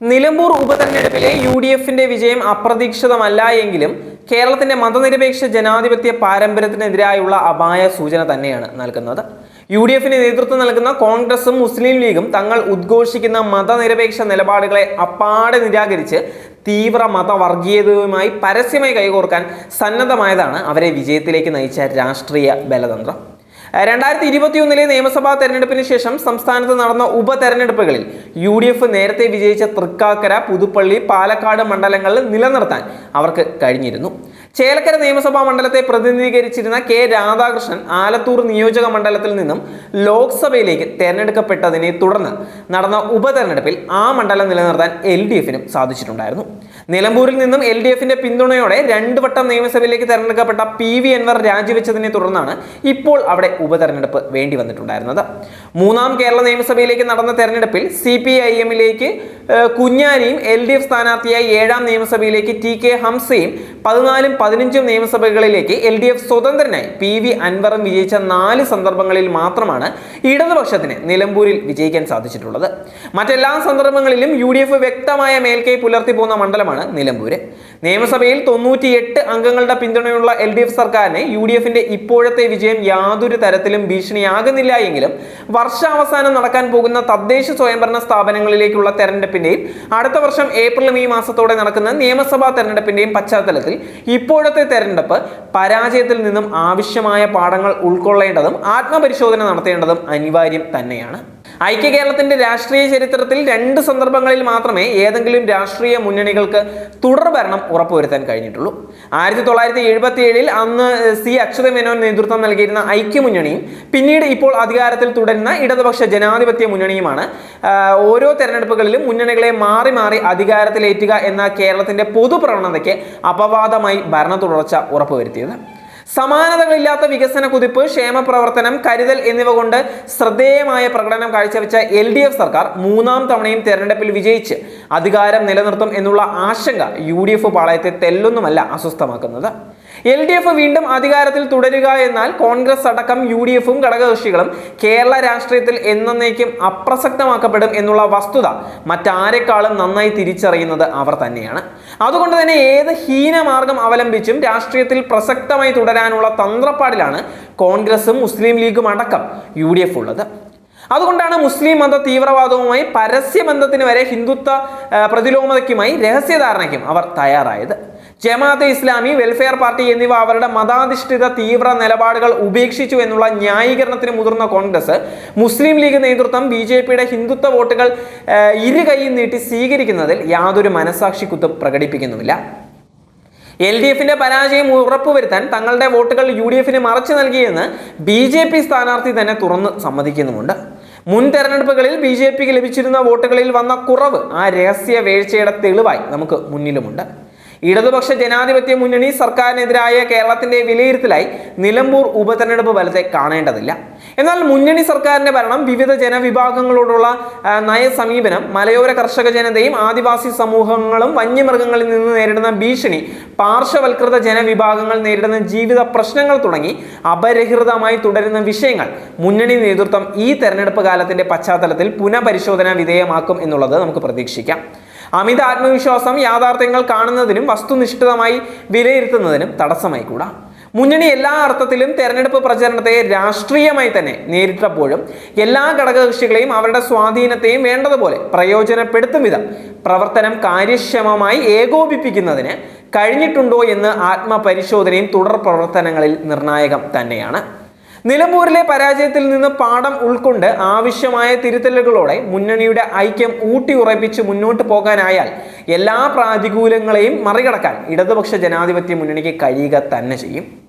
Nilambur ഉപതെരഞ്ഞെടുപ്പിലെ U D എഫിന്റെ വിജയം അപ്രതീക്ഷിതമല്ല എങ്കിലും കേരളത്തിന്റെ മതനിരപേക്ഷ ജനാധിപത്യ പാരമ്പര്യത്തിനെതിരായുള്ള അപായ സൂചന തന്നെയാണ് നൽകുന്നത്. യു ഡി എഫിന് നേതൃത്വം നൽകുന്ന കോൺഗ്രസും മുസ്ലിം ലീഗും തങ്ങൾ ഉദ്ഘോഷിക്കുന്ന മതനിരപേക്ഷ നിലപാടുകളെ അപ്പാടെ നിരാകരിച്ച് തീവ്ര മതവർഗീയതയുമായി പരസ്യമായി കൈകോർക്കാൻ സന്നദ്ധമായതാണ് അവരെ വിജയത്തിലേക്ക് നയിച്ച രാഷ്ട്രീയ ബലതന്ത്രം. രണ്ടായിരത്തി ഇരുപത്തിയൊന്നിലെ നിയമസഭാ തെരഞ്ഞെടുപ്പിന് ശേഷം സംസ്ഥാനത്ത് നടന്ന ഉപതെരഞ്ഞെടുപ്പുകളിൽ യു ഡി എഫ് നേരത്തെ വിജയിച്ച തൃക്കാക്കര പുതുപ്പള്ളി പാലക്കാട് മണ്ഡലങ്ങളിൽ നിലനിർത്താൻ അവർക്ക് കഴിഞ്ഞിരുന്നു. ചേലക്കര നിയമസഭാ മണ്ഡലത്തെ പ്രതിനിധീകരിച്ചിരുന്ന കെ രാധാകൃഷ്ണൻ ആലത്തൂർ നിയോജക മണ്ഡലത്തിൽ നിന്നും ലോക്സഭയിലേക്ക് തെരഞ്ഞെടുക്കപ്പെട്ടതിനെ തുടർന്ന് നടന്ന ഉപതെരഞ്ഞെടുപ്പിൽ ആ മണ്ഡലം നിലനിർത്താൻ എൽ ഡി എഫിനും സാധിച്ചിട്ടുണ്ടായിരുന്നു. നിലമ്പൂരിൽ നിന്നും എൽ ഡി എഫിന്റെ പിന്തുണയോടെ രണ്ടു വട്ടം നിയമസഭയിലേക്ക് തെരഞ്ഞെടുക്കപ്പെട്ട പി വി എൻവർ രാജിവെച്ചതിനെ തുടർന്നാണ് ഇപ്പോൾ അവിടെ ഉപതെരഞ്ഞെടുപ്പ് വേണ്ടി വന്നിട്ടുണ്ടായിരുന്നത്. മൂന്നാം കേരള നിയമസഭയിലേക്ക് നടന്ന തെരഞ്ഞെടുപ്പിൽ സി പി ഐ എമ്മിലേക്ക് കുഞ്ഞാലിയും എൽ ഡി എഫ് സ്ഥാനാർത്ഥിയായി ഏഴാം നിയമസഭയിലേക്ക് ടി കെ ഹംസയും പതിനാലും പതിനഞ്ചും നിയമസഭകളിലേക്ക് എൽ ഡി എഫ് സ്വതന്ത്രനായി പി വി അൻവറും വിജയിച്ച നാല് സന്ദർഭങ്ങളിൽ മാത്രമാണ് ഇടതുപക്ഷത്തിന് നിലമ്പൂരിൽ വിജയിക്കാൻ സാധിച്ചിട്ടുള്ളത്. മറ്റെല്ലാ സന്ദർഭങ്ങളിലും യു ഡി എഫ് വ്യക്തമായ മേൽക്കൈ പുലർത്തി പോകുന്ന മണ്ഡലമാണ് നിലമ്പൂര്. നിയമസഭയിൽ തൊണ്ണൂറ്റിയെട്ട് അംഗങ്ങളുടെ പിന്തുണയുള്ള എൽ ഡി എഫ് സർക്കാരിന് യു ഡി എഫിന്റെ ഇപ്പോഴത്തെ വിജയം യാതൊരു തരത്തിലും ഭീഷണിയാകുന്നില്ല എങ്കിലും വർഷാവസാനം നടക്കാൻ പോകുന്ന തദ്ദേശ സ്വയംഭരണ സ്ഥാപനങ്ങളിലേക്കുള്ള തെരഞ്ഞെടുപ്പിന്റെയും അടുത്ത വർഷം ഏപ്രിൽ മെയ് മാസത്തോടെ നടക്കുന്ന നിയമസഭാ തെരഞ്ഞെടുപ്പിന്റെയും പശ്ചാത്തലത്തിൽ ഇപ്പോഴത്തെ തെരഞ്ഞെടുപ്പ് പരാജയത്തിൽ നിന്നും ആവശ്യമായ പാഠങ്ങൾ ഉൾക്കൊള്ളേണ്ടതും ആത്മപരിശോധന നടത്തേണ്ടതും അനിവാര്യം തന്നെയാണ്. ഐക്യ കേരളത്തിന്റെ രാഷ്ട്രീയ ചരിത്രത്തിൽ രണ്ട് സന്ദർഭങ്ങളിൽ മാത്രമേ ഏതെങ്കിലും രാഷ്ട്രീയ മുന്നണികൾക്ക് തുടർഭരണം ഉറപ്പുവരുത്താൻ കഴിഞ്ഞിട്ടുള്ളൂ. ആയിരത്തി തൊള്ളായിരത്തി എഴുപത്തി ഏഴിൽ അന്ന് സി അക്ഷത മേനോൻ നേതൃത്വം നൽകിയിരുന്ന ഐക്യമുന്നണിയും പിന്നീട് ഇപ്പോൾ അധികാരത്തിൽ തുടരുന്ന ഇടതുപക്ഷ ജനാധിപത്യ മുന്നണിയുമാണ്. ഓരോ തെരഞ്ഞെടുപ്പുകളിലും മുന്നണികളെ മാറി മാറി അധികാരത്തിലേറ്റുക എന്ന കേരളത്തിന്റെ പൊതുപ്രവണതയ്ക്ക് അപവാദമായി ഭരണ തുടർച്ച ഉറപ്പുവരുത്തിയത്. സമാനതകളില്ലാത്ത വികസന കുതിപ്പ് ക്ഷേമപ്രവർത്തനം കരുതൽ എന്നിവ കൊണ്ട് ശ്രദ്ധേയമായ പ്രകടനം കാഴ്ചവെച്ച എൽ ഡി എഫ് സർക്കാർ മൂന്നാം തവണയും തെരഞ്ഞെടുപ്പിൽ വിജയിച്ച് അധികാരം നിലനിർത്തും എന്നുള്ള ആശങ്ക യു ഡി എഫ് പാളയത്തെ തെല്ലൊന്നുമല്ല അസ്വസ്ഥമാക്കുന്നത്. എൽ ഡി എഫ് വീണ്ടും അധികാരത്തിൽ തുടരുക എന്നാൽ കോൺഗ്രസ് അടക്കം യു ഡി എഫും ഘടകകക്ഷികളും കേരള രാഷ്ട്രീയത്തിൽ എന്നേക്കും അപ്രസക്തമാക്കപ്പെടും എന്നുള്ള വസ്തുത മറ്റാരെക്കാളും നന്നായി തിരിച്ചറിയുന്നത് അവർ തന്നെയാണ്. അതുകൊണ്ട് തന്നെ ഏത് ഹീനമാർഗം അവലംബിച്ചും രാഷ്ട്രീയത്തിൽ പ്രസക്തമായി തുടരാനുള്ള തന്ത്രപ്പാടിലാണ് കോൺഗ്രസും മുസ്ലിം ലീഗും അടക്കം യു ഡി എഫ് ഉള്ളത്. അതുകൊണ്ടാണ് മുസ്ലിം മത തീവ്രവാദവുമായി പരസ്യബന്ധത്തിന് വരെ ഹിന്ദുത്വ പ്രതിലോമതയ്ക്കുമായി രഹസ്യധാരണയ്ക്കും അവർ തയ്യാറായത്. ജമാഅത്തെ ഇസ്ലാമി വെൽഫെയർ പാർട്ടി എന്നിവ അവരുടെ മതാധിഷ്ഠിത തീവ്ര നിലപാടുകൾ ഉപേക്ഷിച്ചു എന്നുള്ള ന്യായീകരണത്തിന് മുതിർന്ന കോൺഗ്രസ് മുസ്ലിം ലീഗ് നേതൃത്വം ബി ജെ പിയുടെ ഹിന്ദുത്വ വോട്ടുകൾ ഇരു കൈയും നീട്ടി സ്വീകരിക്കുന്നതിൽ യാതൊരു മനസാക്ഷിക്കുത്തും പ്രകടിപ്പിക്കുന്നുമില്ല. എൽ ഡി എഫിന്റെ പരാജയം ഉറപ്പുവരുത്താൻ തങ്ങളുടെ വോട്ടുകൾ യു ഡി എഫിന് മറച്ചു നൽകിയെന്ന് ബി ജെ പി സ്ഥാനാർത്ഥി തന്നെ തുറന്ന് സമ്മതിക്കുന്നുമുണ്ട്. മുൻ തെരഞ്ഞെടുപ്പുകളിൽ ബി ജെ പിക്ക് ലഭിച്ചിരുന്ന വോട്ടുകളിൽ വന്ന കുറവ് ആ രഹസ്യ വീഴ്ചയുടെ തെളിവായി നമുക്ക് മുന്നിലുമുണ്ട്. ഇടതുപക്ഷ ജനാധിപത്യ മുന്നണി സർക്കാരിനെതിരായ കേരളത്തിന്റെ വിലയിരുത്തലായി നിലമ്പൂർ ഉപതെരഞ്ഞെടുപ്പ് ഫലത്തെ കാണേണ്ടതില്ല. എന്നാൽ മുന്നണി സർക്കാരിന്റെ ഭരണം വിവിധ ജനവിഭാഗങ്ങളോടുള്ള നയ നയസമീപനം മലയോര കർഷക ജനതയും ആദിവാസി സമൂഹങ്ങളും വന്യമൃഗങ്ങളിൽ നിന്ന് നേരിടുന്ന ഭീഷണി പാർശ്വവൽകൃത ജനവിഭാഗങ്ങൾ നേരിടുന്ന ജീവിത പ്രശ്നങ്ങൾ തുടങ്ങി അപരിഹൃതമായി തുടരുന്ന വിഷയങ്ങൾ മുന്നണി നേതൃത്വം ഈ തെരഞ്ഞെടുപ്പ് കാലത്തിന്റെ പശ്ചാത്തലത്തിൽ പുനഃപരിശോധന വിധേയമാക്കും എന്നുള്ളത് നമുക്ക് പ്രതീക്ഷിക്കാം. അമിത ആത്മവിശ്വാസം യാഥാർത്ഥ്യങ്ങൾ കാണുന്നതിനും വസ്തുനിഷ്ഠിതമായി വിലയിരുത്തുന്നതിനും തടസ്സമായി കൂടാ. മുന്നണി എല്ലാ അർത്ഥത്തിലും തെരഞ്ഞെടുപ്പ് പ്രചരണത്തെ രാഷ്ട്രീയമായി തന്നെ നേരിട്ടപ്പോഴും എല്ലാ ഘടകകക്ഷികളെയും അവരുടെ സ്വാധീനത്തെയും വേണ്ടതുപോലെ പ്രയോജനപ്പെടുത്തും വിധം പ്രവർത്തനം കാര്യക്ഷമമായി ഏകോപിപ്പിക്കുന്നതിന് കഴിഞ്ഞിട്ടുണ്ടോ എന്ന് ആത്മപരിശോധനയും തുടർ പ്രവർത്തനങ്ങളിൽ നിർണായകം തന്നെയാണ്. നിലമ്പൂരിലെ പരാജയത്തിൽ നിന്ന് പാഠം ഉൾക്കൊണ്ട് ആവശ്യമായ തിരുത്തലുകളോടെ മുന്നണിയുടെ ഐക്യം ഊട്ടി ഉറപ്പിച്ച് മുന്നോട്ട് പോകാനായാൽ എല്ലാ പ്രാതികൂലങ്ങളെയും മറികടക്കാൻ ഇടതുപക്ഷ ജനാധിപത്യ മുന്നണിക്ക് കഴിയുക തന്നെ ചെയ്യും.